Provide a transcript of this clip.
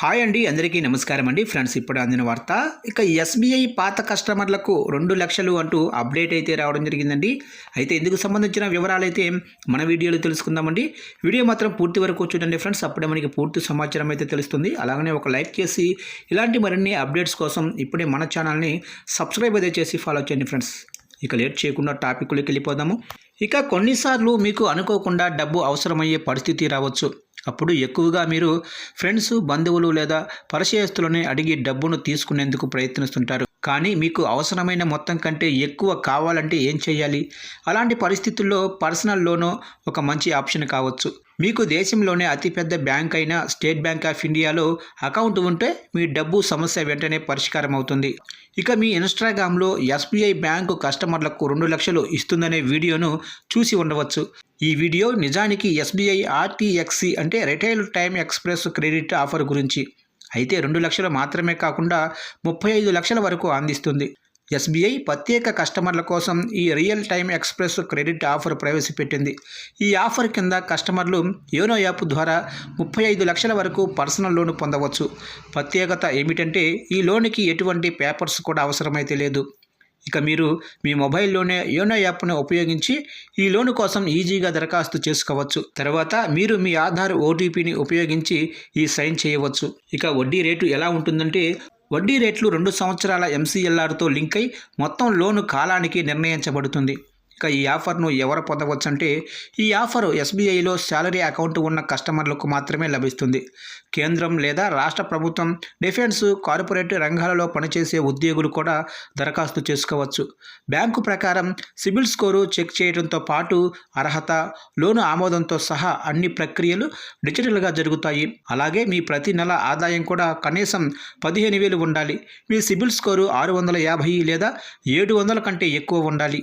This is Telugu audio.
హాయ్ అండి అందరికీ నమస్కారం అండి. ఫ్రెండ్స్ ఇప్పుడు అందిన వార్త. ఇక ఎస్బీఐ పాత కస్టమర్లకు రెండు లక్షలు అంటూ అప్డేట్ అయితే రావడం జరిగిందండి. అయితే ఇందుకు సంబంధించిన వివరాలు అయితే మన వీడియోలో తెలుసుకుందామండి. వీడియో మాత్రం పూర్తి వరకు చూడండి ఫ్రెండ్స్. అప్పుడే మనకి పూర్తి సమాచారం అయితే తెలుస్తుంది. అలాగనే ఒక లైక్ చేసి ఇలాంటి మరిన్ని అప్డేట్స్ కోసం ఇప్పుడే మన ఛానల్ని సబ్స్క్రైబ్ అయితే చేసి ఫాలో చేయండి ఫ్రెండ్స్. ఇక లేట్ చేయకుండా టాపిక్లోకి వెళ్ళిపోదాము. ఇక కొన్నిసార్లు మీకు అనుకోకుండా డబ్బు అవసరమయ్యే పరిస్థితి రావచ్చు. అప్పుడు ఎక్కువగా మీరు ఫ్రెండ్స్ బంధువులు లేదా పరిచయస్తులని అడిగి డబ్బును తీసుకునేందుకు ప్రయత్నిస్తుంటారు. కానీ మీకు అవసరమైన మొత్తం కంటే ఎక్కువ కావాలంటే ఏం చేయాలి? అలాంటి పరిస్థితుల్లో పర్సనల్ లోను ఒక మంచి ఆప్షన్ కావచ్చు. మీకు దేశంలోనే అతిపెద్ద బ్యాంక్ అయిన స్టేట్ బ్యాంక్ ఆఫ్ ఇండియాలో అకౌంట్ ఉంటే మీ డబ్బు సమస్య వెంటనే పరిష్కారం అవుతుంది. ఇక మీ ఇన్స్టాగ్రామ్లో ఎస్బీఐ బ్యాంకు కస్టమర్లకు రెండు లక్షలు ఇస్తుందనే వీడియోను చూసి ఉండవచ్చు. ఈ వీడియో నిజానికి ఎస్బీఐ ఆర్టీఎక్సి అంటే retail time express credit offer గురించి. అయితే రెండు లక్షలు మాత్రమే కాకుండా ముప్పై ఐదు లక్షల వరకు అందిస్తుంది. ఎస్బీఐ ప్రత్యేక కస్టమర్ల కోసం ఈ real time express credit offer ప్రవేశపెట్టింది. ఈ ఆఫర్ కింద కస్టమర్లు యోనో యాప్ ద్వారా ముప్పై ఐదు లక్షల వరకు పర్సనల్ లోన్ పొందవచ్చు. ప్రత్యేకత ఏమిటంటే ఈ లోన్కి ఎటువంటి పేపర్స్ కూడా అవసరమైతే లేదు. ఇక మీరు మీ మొబైల్లోనే యోనో యాప్ను ఉపయోగించి ఈ లోను కోసం ఈజీగా దరఖాస్తు చేసుకోవచ్చు. తర్వాత మీరు మీ ఆధార్ ఓటీపీని ఉపయోగించి ఈ సైన్ చేయవచ్చు. ఇక వడ్డీ రేటు ఎలా ఉంటుందంటే వడ్డీ రేట్లు రెండు సంవత్సరాల ఎంసీఎల్ఆర్తో లింక్ అయి మొత్తం లోను కాలానికి నిర్ణయించబడుతుంది. ఇక ఈ ఆఫర్ను ఎవరు పొందవచ్చు అంటే ఈ ఆఫర్ ఎస్బీఐలో శాలరీ అకౌంట్ ఉన్న కస్టమర్లకు మాత్రమే లభిస్తుంది. కేంద్రం లేదా రాష్ట్ర ప్రభుత్వం డిఫెన్స్ కార్పొరేట్ రంగాలలో పనిచేసే ఉద్యోగులు కూడా దరఖాస్తు చేసుకోవచ్చు. బ్యాంకు ప్రకారం సిబిల్ స్కోరు చెక్ చేయడంతో పాటు అర్హత లోను ఆమోదంతో సహా అన్ని ప్రక్రియలు డిజిటల్గా జరుగుతాయి. అలాగే మీ ప్రతి నెల ఆదాయం కూడా కనీసం పదిహేను వేలు ఉండాలి. మీ సిబిల్ స్కోరు ఆరు వందల యాభై లేదా ఏడు వందల కంటే ఎక్కువ ఉండాలి.